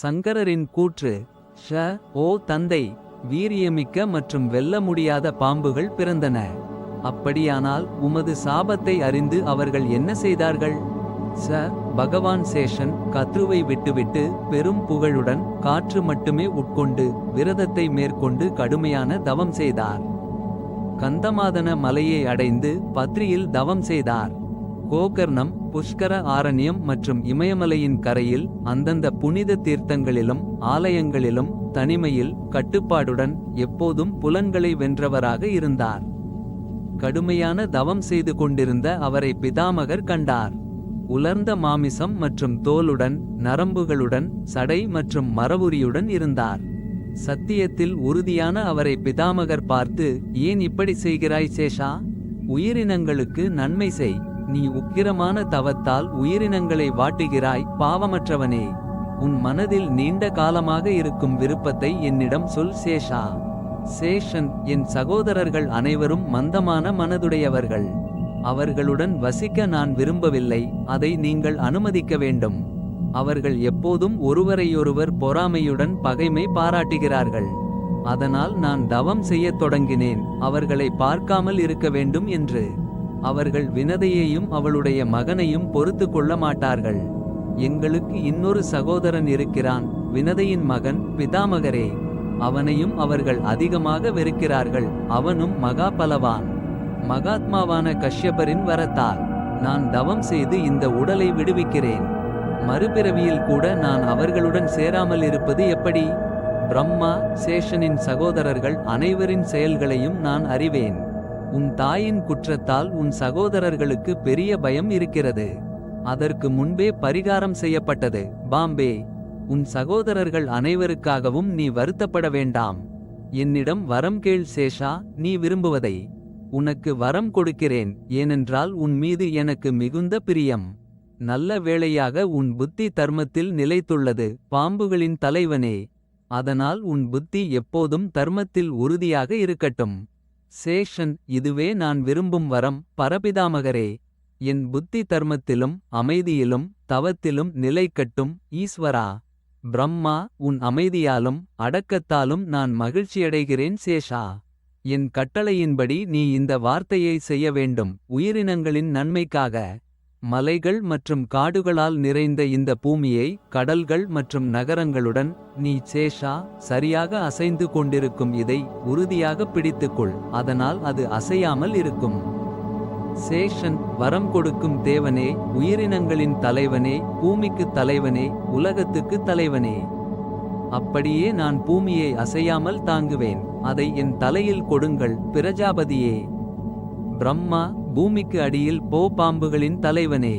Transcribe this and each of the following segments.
சங்கரரின் கூற்று ஷ ஓ தந்தை வீரியமிக்க மற்றும் வெல்ல முடியாத பாம்புகள் பிறந்தன. அப்படியானால் உமது சாபத்தை அறிந்து அவர்கள் என்ன செய்தார்கள்? ச பகவான் சேஷன் கத்ருவை விட்டுவிட்டு பெரும் புகழுடன் காற்று மட்டுமே உட்கொண்டு விரதத்தை மேற்கொண்டு கடுமையான தவம் செய்தார். கந்தமாதன மலையை அடைந்து பத்ரியில் தவம் செய்தார். கோகர்ணம் புஷ்கர ஆரண்யம் மற்றும் இமயமலையின் கரையில் அந்தந்த புனித தீர்த்தங்களிலும் ஆலயங்களிலும் தனிமையில் கட்டுப்பாடுடன் எப்போதும் புலன்களை வென்றவராக இருந்தார். கடுமையான தவம் செய்து கொண்டிருந்த அவரை பிதாமகர் கண்டார். உலர்ந்த மாமிசம் மற்றும் தோலுடன் நரம்புகளுடன் சடை மற்றும் மரவுரியுடன் இருந்தார். சத்தியத்தில் உறுதியான அவரை பிதாமகர் பார்த்து ஏன் இப்படி செய்கிறாய் சேஷா? உயிரினங்களுக்கு நன்மை செய். நீ உக்கிரமான தவத்தால் உயிரினங்களை வாட்டுகிறாய் பாவமற்றவனே. உன் மனதில் நீண்ட காலமாக இருக்கும் விருப்பத்தை என்னிடம் சொல் சேஷா. சேஷன் என் சகோதரர்கள் அனைவரும் மந்தமான மனதுடையவர்கள். அவர்களுடன் வசிக்க நான் விரும்பவில்லை அதை நீங்கள் அனுமதிக்க வேண்டும். அவர்கள் எப்போதும் ஒருவரையொருவர் பொறாமையுடன் பகைமை பாராட்டுகிறார்கள். அதனால் நான் தவம் செய்யத் தொடங்கினேன் அவர்களை பார்க்காமல் இருக்க வேண்டும் என்று. அவர்கள் வினதையையும் அவளுடைய மகனையும் பொறுத்து கொள்ள மாட்டார்கள். எங்களுக்கு இன்னொரு சகோதரன் இருக்கிறான் வினதையின் மகன் பிதாமகரே. அவனையும் அவர்கள் அதிகமாக வெறுக்கிறார்கள் அவனும் மகா பலவான். மகாத்மாவான கஷ்யபரின் வரத்தால் நான் தவம் செய்து இந்த உடலை விடுவிக்கிறேன். மறுபிறவியில் கூட நான் அவர்களுடன் சேராமல் இருப்பது எப்படி? பிரம்மா சேஷனின் சகோதரர்கள் அனைவரின் செயல்களையும் நான் அறிவேன். உன் தாயின் குற்றத்தால் உன் சகோதரர்களுக்கு பெரிய பயம் இருக்கிறது. அதற்கு முன்பே பரிகாரம் செய்யப்பட்டது. பாம்பே உன் சகோதரர்கள் அனைவருக்காகவும் நீ வருத்தப்பட வேண்டாம். என்னிடம் வரம் கேள் சேஷா நீ விரும்புவதை. உனக்கு வரம் கொடுக்கிறேன் ஏனென்றால் உன் மீது எனக்கு மிகுந்த பிரியம். நல்ல வேளையாக உன் புத்தி தர்மத்தில் நிலைத்துள்ளது பாம்புகளின் தலைவனே. அதனால் உன் புத்தி எப்போதும் தர்மத்தில் உறுதியாக இருக்கட்டும். சேஷன் இதுவே நான் விரும்பும் வரம். பரபிதாமகரே என் புத்தி தர்மத்திலும் அமைதியிலும் தவத்திலும் நிலைக்கட்டும் ஈஸ்வரா பிரம்மா உன் அமைதியாலும் அடக்கத்தாலும் நான் மகிழ்ச்சியடைகிறேன் சேஷா. என் கட்டளையின்படி நீ இந்த வார்த்தையை செய்ய வேண்டும். உயிரினங்களின் நன்மைக்காக மலைகள் மற்றும் காடுகளால் நிறைந்த இந்த பூமியை கடல்கள் மற்றும் நகரங்களுடன் நீ சேஷா சரியாக அசைந்து கொண்டிருக்கும் இதை உறுதியாக பிடித்துக்கொள். அதனால் அது அசையாமல் இருக்கும். சேஷன் வரம் கொடுக்கும் தேவனே உயிரினங்களின் தலைவனே பூமிக்கு தலைவனே உலகத்துக்கு தலைவனே. அப்படியே நான் பூமியை அசையாமல் தாங்குவேன். அதை என் தலையில் கொடுங்கள் பிரஜாபதியே. பிரம்மா பூமிக்கு அடியில் போ பாம்புகளின் தலைவனே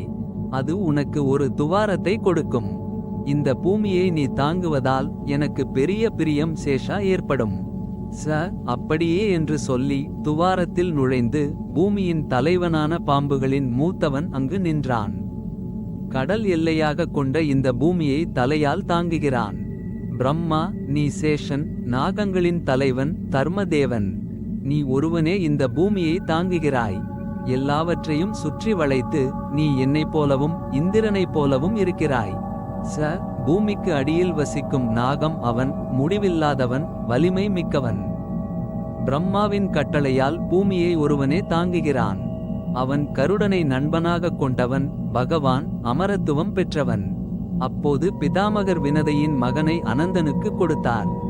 அது உனக்கு ஒரு துவாரத்தை கொடுக்கும். இந்த பூமியை நீ தாங்குவதால் எனக்கு பெரிய பிரியம் சேஷா ஏற்படும். ச அப்படியே என்று சொல்லி துவாரத்தில் நுழைந்து பூமியின் தலைவனான பாம்புகளின் மூத்தவன் அங்கு நின்றான். கடல் எல்லையாக கொண்ட இந்த பூமியை தலையால் தாங்குகிறான். பிரம்மா நீ சேஷன் நாகங்களின் தலைவன் தர்மதேவன். நீ ஒருவனே இந்த பூமியை தாங்குகிறாய். எல்லாவற்றையும் சுற்றி வளைத்து நீ என்னைப் போலவும் இந்திரனைப் போலவும் இருக்கிறாய். ச பூமிக்கு அடியில் வசிக்கும் நாகம் அவன் முடிவில்லாதவன் வலிமை மிக்கவன். பிரம்மாவின் கட்டளையால் பூமியை ஒருவனே தாங்குகிறான். அவன் கருடனை நண்பனாகக் கொண்டவன் பகவான் அமரத்துவம் பெற்றவன். அப்போது பிதாமகர் வினதையின் மகனை அனந்தனுக்கு கொடுத்தார்.